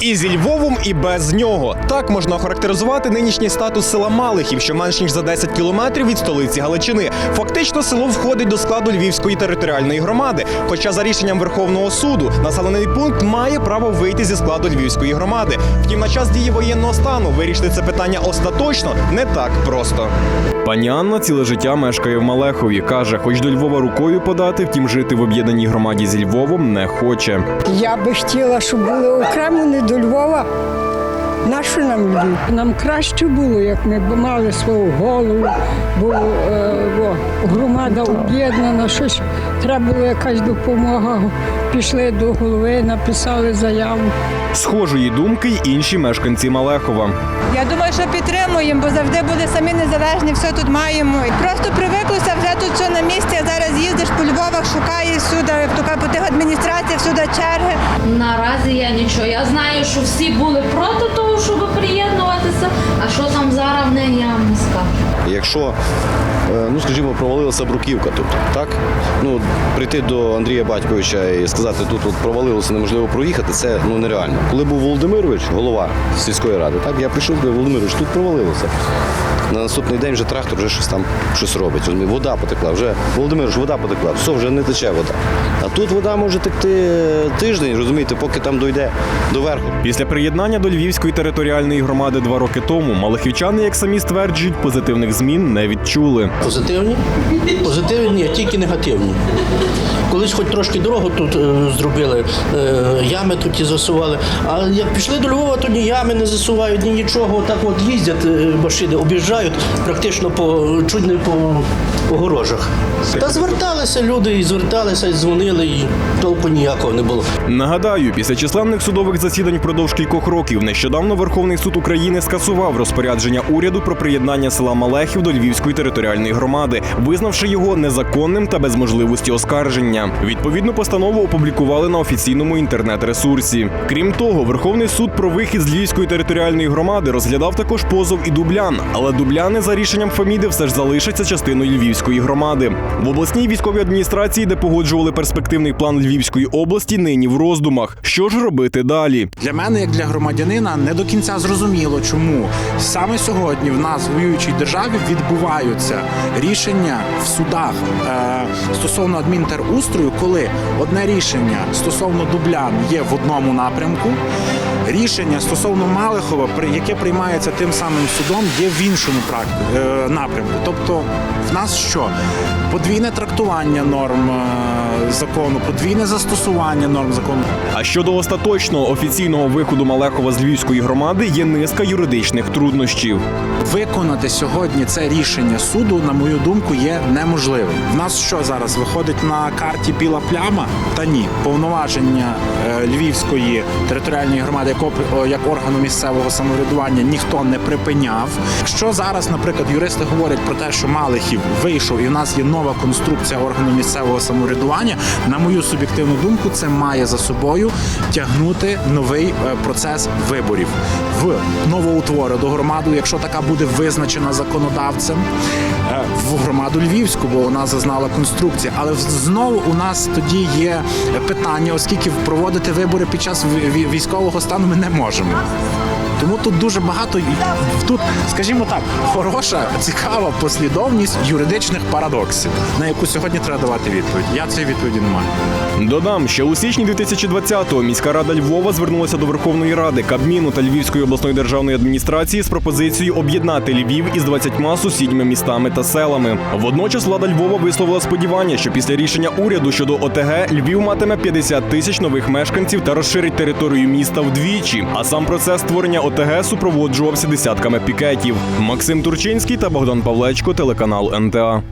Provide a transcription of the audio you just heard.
І зі Львовом, і без нього. Так можна охарактеризувати нинішній статус села Малихів, що менш ніж за 10 кілометрів від столиці Галичини. Фактично, село входить до складу Львівської територіальної громади. Хоча за рішенням Верховного суду населений пункт має право вийти зі складу Львівської громади. Втім, на час дії воєнного стану вирішити це питання остаточно не так просто. Пані Анна ціле життя мешкає в Малехові. каже, хоч до Львова рукою подати, втім жити в об'єднаній громаді зі Львовом не хоче. Я би хотіла, щоб були окремо не до Львова. Нащо нам Львів? Нам краще було, як ми мали свого голову, бо е, громада об'єднана, щось треба було якась допомога. Пішли до голови, написали заяву. Схожої думки й інші мешканці Малехова. Я думаю, що підтримуємо, бо завжди були самі незалежні, все тут маємо. Просто привиклося вже тут все на місці. а Зараз їздиш по Львовах, шукаєш всюди, така по тих адміністраціях, всюди черги. Наразі я нічого. Я знаю, що всі були проти того, щоб приєднуватися. А що там зараз в неї, я вам. Якщо, е, ну скажімо, провалилася бруківка тут, так? Ну, прийти до Андрія Батьковича і сказати, тут от провалилося, неможливо проїхати, це ну нереально. Коли був Володимирович, голова сільської ради, так, я прийшов Володимирович, тут провалилося. На наступний день вже трактор вже щось там щось робить. Вода потекла, вже Володимирович, вода потекла, все, вже не тече вода. А тут вода може текти тиждень, розумієте, поки там дойде до верху. Після приєднання до Львівської територіальної громади два роки тому малахівчани, як самі стверджують, позитивних змін не відчули. Позитивні? Позитивні, ні, тільки негативні. Колись хоч трошки дорогу тут е, зробили, е, ями тут і засували. А як пішли до Львова, то ні ями не засувають, ні нічого. Так от їздять е, машини, об'їжджають практично по чуть не по огорожах. Та зверталися люди, і зверталися, і дзвонили, і толку ніякого не було. Нагадаю, після численних судових засідань впродовж кількох років нещодавно Верховний суд України скасував розпорядження уряду про приєднання села Малехів до Львівської територіальної громади, визнавши його незаконним та без можливості оскарження. Відповідну постанову опублікували на офіційному інтернет-ресурсі. Крім того, Верховний суд про вихід з Львівської територіальної громади розглядав також позов і дублян, але дубляни за рішенням Феміди все ж залишаться частиною Львівської громади. В обласній військовій адміністрації, де погоджували перспективний план Львівської області, нині в роздумах. Що ж робити далі? Для мене, як для громадянина, не до кінця зрозуміло, чому саме сьогодні в нас в воюючій державі відбуваються рішення в судах е, стосовно адмінтерустрою, коли одне рішення стосовно дублян є в одному напрямку. Рішення стосовно Малихова, яке приймається тим самим судом, є в іншому е, напрямку. Тобто, в нас що? Подвійне трактування норм е, закону, подвійне застосування норм закону. А щодо остаточного офіційного виходу Малехова з Львівської громади є низка юридичних труднощів. Виконати сьогодні це рішення суду, на мою думку, є неможливим. В нас що зараз виходить на карті біла пляма? Та ні, повноваження е, Львівської територіальної громади, як, як органу місцевого самоврядування, ніхто не припиняв. Якщо зараз, наприклад, юристи говорять про те, що Малихів вийшов, і в нас є нова конструкція органу місцевого самоврядування, на мою суб'єктивну думку, це має за собою тягнути новий е, процес виборів в новоутворену громаду, якщо така буде визначена законодавцем, е, в громаду Львівську, бо вона зазнала конструкції. Але знову у нас тоді є питання, оскільки проводити вибори під час ві- ві- військового стану ми не можемо. Тому тут дуже багато тут, скажімо так, хороша, цікава послідовність юридичних парадоксів, на яку сьогодні треба давати відповідь. Я цієї відповіді не маю. Додам, що у січні 2020-го міська рада Львова звернулася до Верховної Ради, Кабміну та Львівської обласної державної адміністрації з пропозицією об'єднати Львів із 20 сусідніми містами та селами. Водночас влада Львова висловила сподівання, що після рішення уряду щодо ОТГ Львів матиме 50 тисяч нових мешканців та розширить територію міста вдвічі. А сам процес створення ОТГ супроводжувався десятками пікетів. Максим Турчинський та Богдан Павлечко, телеканал НТА.